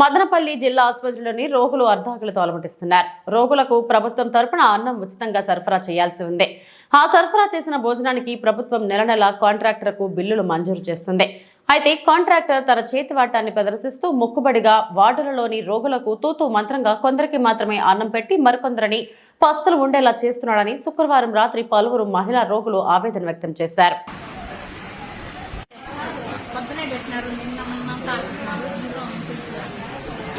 మదనపల్లి జిల్లా ఆసుపత్రిలోని రోగులు అర్ధాకులతో అలమటిస్తున్నారు రోగులకు ప్రభుత్వం తరపున అన్నం ఉచితంగా సరఫరా చేయాల్సి ఉంది. ఆ సరఫరా చేసిన భోజనానికి ప్రభుత్వం నెల నెల కాంట్రాక్టర్కు బిల్లులు మంజూరు చేస్తుంది. అయితే కాంట్రాక్టర్ తన చేతివాటాన్ని ప్రదర్శిస్తూ మొక్కుబడిగా వార్డులలోని రోగులకు తూతూ మంత్రంగా కొందరికి మాత్రమే అన్నం పెట్టి మరికొందరిని పస్తులు ఉండేలా చేస్తున్నాడని శుక్రవారం రాత్రి పలువురు మహిళా రోగులు ఆవేదన వ్యక్తం చేశారు.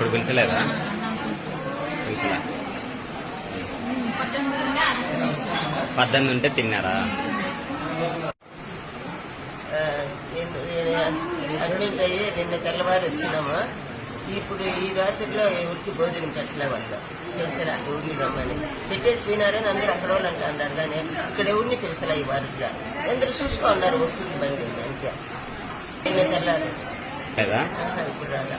ఇప్పుడు పిలిచలేదా? పిలిచలే? పద్దెనిమిది ఉంటే తిన్నారా? అడ్మిట్ అయ్యి నిన్న తెల్లవారు వచ్చినాము. ఇప్పుడు ఈ రాత్రిలో ఎవరికి భోజనం పెట్టలే వాళ్ళు. తెలుసరా ఎవరిని రమ్మని. పెట్టేసి పోయినారని అందరూ అక్కడ వాళ్ళు అంటున్నారు కానీ ఇక్కడ ఎవరిని తెలుసలా ఈ వారిలో? అందరూ చూసుకో ఉన్నారు వస్తుంది బండి. అంతే నిన్న తెల్లారు. ఇప్పుడు రాదా